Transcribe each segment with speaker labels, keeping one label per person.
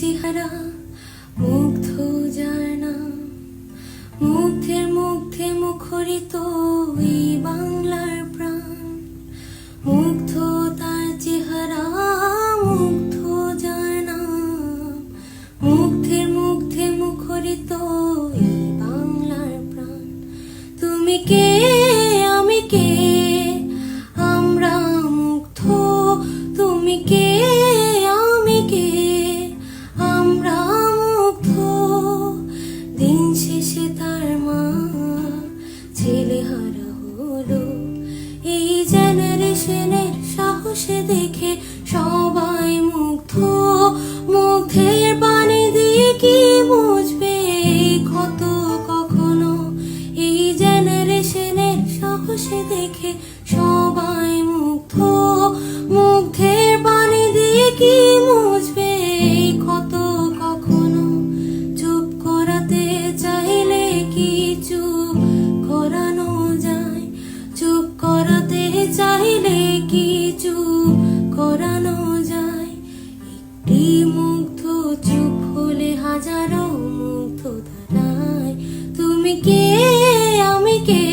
Speaker 1: হারা মুগ্ধ জানা মুগ্ধের মুগ্ধে মুখরিত এই বাংলার প্রাণ। মুগ্ধ তার চেহারা, মুগ্ধ জানা মুগ্ধের মুগ্ধে মুখরিত এই বাংলার প্রাণ। তুমি কে? দিন শেষে তার মা ছেলে হারা হলো। এই জেনারেশনের সাহসে দেখে সবাই মুগ্ধ। মুগ্ধের পানি দিয়ে কি বুঝবে ক্ষত কখনো? এই জেনারেশনের সাহসে দেখে সবাই মুগ্ধ। মুগ্ধের পানি দিয়ে কি পরানো যায়। একটি মুগ্ধ চুপ হলে হাজারো মুগ্ধ ধারায়। তুমি কে? আমি কে?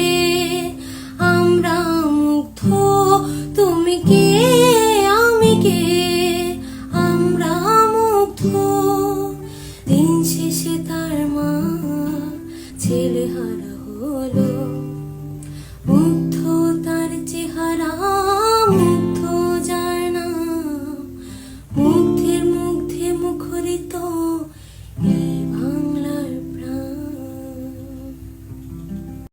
Speaker 1: আমরা মুগ্ধ। তুমি কে? আমি কে? আমরা মুগ্ধ। দিন শেষে তার মা ছেলে হারা